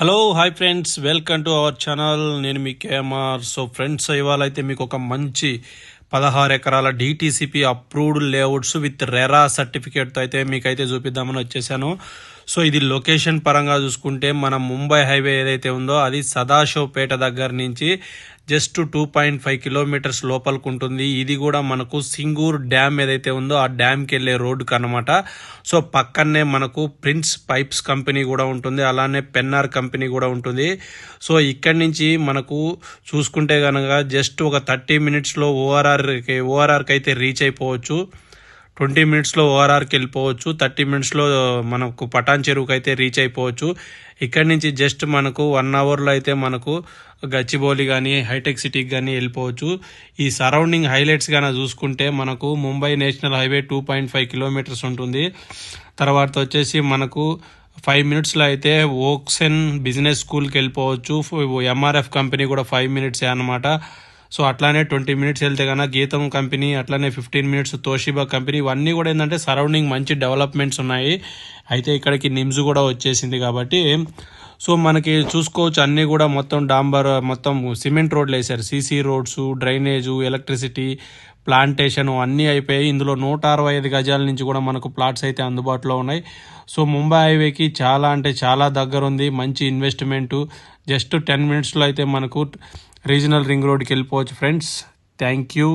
Hello hi friends welcome to our channel నేను మీ KMR so friends ఇవాళ అయితే మీకు ఒక మంచి పదహారు ఎకరాల DTCP approved layouts with RERA సర్టిఫికేట్తో అయితే మీకైతే చూపిద్దామని వచ్చేసాను. సో ఇది లొకేషన్ పరంగా చూసుకుంటే మన ముంబై హైవే ఏదైతే ఉందో అది సదాశివపేట దగ్గర నుంచి just two point five kilometres లోపలికి ఉంటుంది. ఇది కూడా మనకు సింగూర్ డ్యామ్ ఏదైతే ఉందో ఆ డ్యామ్కి వెళ్ళే రోడ్డుకి అనమాట సో పక్కనే మనకు ప్రిన్స్ పైప్స్ కంపెనీ కూడా ఉంటుంది. అలానే పెన్నార్ కంపెనీ కూడా ఉంటుంది. సో ఇక్కడి నుంచి మనకు చూసుకుంటే కనుక జస్ట్ ఒక థర్టీ మినిట్స్లో ఓఆర్ఆర్ ఓఆర్ఆర్కి ఓఆర్ఆర్కి అయితే రీచ్ అయిపోవచ్చు. ట్వంటీ మినిట్స్లో ఓఆర్ఆర్కి వెళ్ళిపోవచ్చు. థర్టీ మినిట్స్లో మనకు పటాన్ చెరువుకి అయితే రీచ్ అయిపోవచ్చు. ఇక్కడి నుంచి జస్ట్ మనకు వన్ అవర్లో అయితే మనకు గచ్చిబౌలి కానీ హైటెక్ సిటీకి కానీ వెళ్ళిపోవచ్చు. ఈ సరౌండింగ్ హైలైట్స్ కానీ చూసుకుంటే మనకు Mumbai national highway two point five kilometres ఉంటుంది. తర్వాత వచ్చేసి మనకు ఫైవ్ మినిట్స్లో అయితే ఓక్సెన్ బిజినెస్ స్కూల్కి వెళ్ళిపోవచ్చు. ఎంఆర్ఎఫ్ కంపెనీ కూడా ఫైవ్ మినిట్సే అనమాట సో అట్లానే ట్వంటీ మినిట్స్ వెళ్తే కన్నా గీతం కంపెనీ అట్లానే ఫిఫ్టీన్ మినిట్స్ తోషిబా కంపెనీ ఇవన్నీ కూడా ఏంటంటే సరౌండింగ్ మంచి డెవలప్మెంట్స్ ఉన్నాయి. అయితే ఇక్కడికి నిమ్స్ కూడా వచ్చేసింది కాబట్టి సో మనకి చూసుకోవచ్చు అన్నీ కూడా మొత్తం డాంబర్ మొత్తం సిమెంట్ రోడ్లు వేశారు. CC roads drainage electricity plantation అన్నీ అయిపోయాయి. ఇందులో నూట అరవై ఐదు గజాల నుంచి కూడా మనకు ప్లాట్స్ అయితే అందుబాటులో ఉన్నాయి. సో ముంబై హైవేకి చాలా అంటే చాలా దగ్గర ఉంది. మంచి ఇన్వెస్ట్మెంటు. జస్ట్ టెన్ మినిట్స్లో అయితే మనకు రీజనల్ రింగ్ రోడ్కి వెళ్ళిపోవచ్చు ఫ్రెండ్స్. Thank you.